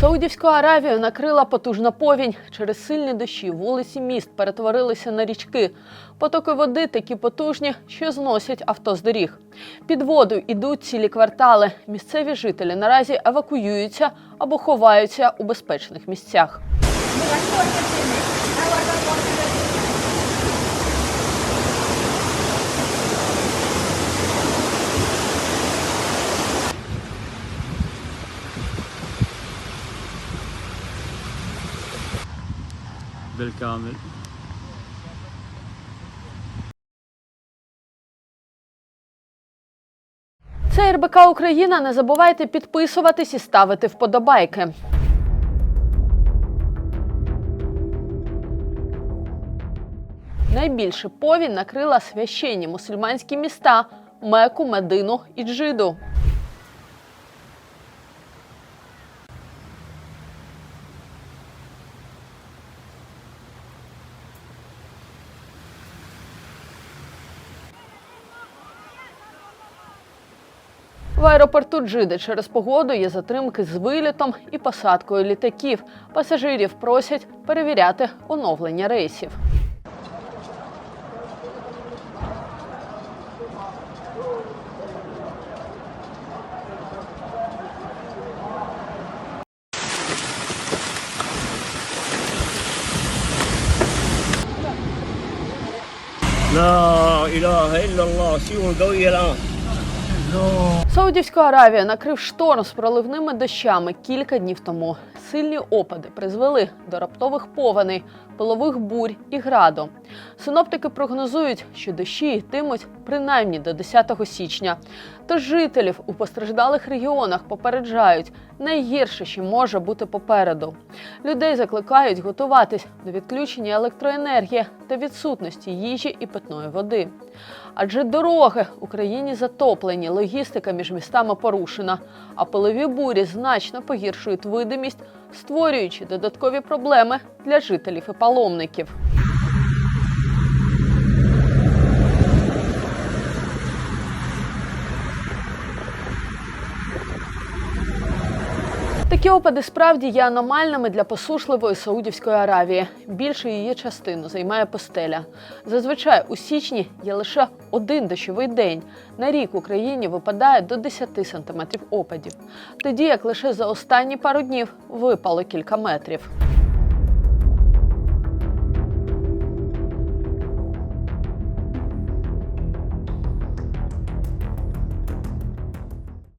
Саудівську Аравію накрила потужна повінь. Через сильні дощі вулиці міст перетворилися на річки. Потоки води такі потужні, що зносять авто з доріг. Під воду йдуть цілі квартали. Місцеві жителі наразі евакуюються або ховаються у безпечних місцях. بالكامل Це РБК Україна. Не забувайте підписуватись і ставити вподобайки. Найбільше повінь накрила священні мусульманські міста Меку, Медину і Джиду. В аеропорту Джиди через погоду є затримки з вилітом і посадкою літаків. Пасажирів просять перевіряти оновлення рейсів. لا اله الا الله سيول قويه الان Саудівську Аравію накрив шторм з проливними дощами кілька днів тому. Сильні опади призвели до раптових повеней, пилових бурь і граду. Синоптики прогнозують, що дощі йтимуть принаймні до 10 січня. Тож жителів у постраждалих регіонах попереджають найгірше, що може бути попереду. Людей закликають готуватись до відключення електроенергії та відсутності їжі і питної води. Адже дороги в Україні затоплені, логістика між містами порушена, а пилові бурі значно погіршують видимість, створюючи додаткові проблеми для жителів і паломників. Такі опади справді є аномальними для посушливої Саудівської Аравії. Більшу її частину займає постеля. Зазвичай у січні є лише один дощовий день. На рік Україні випадає до 10 сантиметрів опадів, тоді як лише за останні пару днів випало кілька метрів.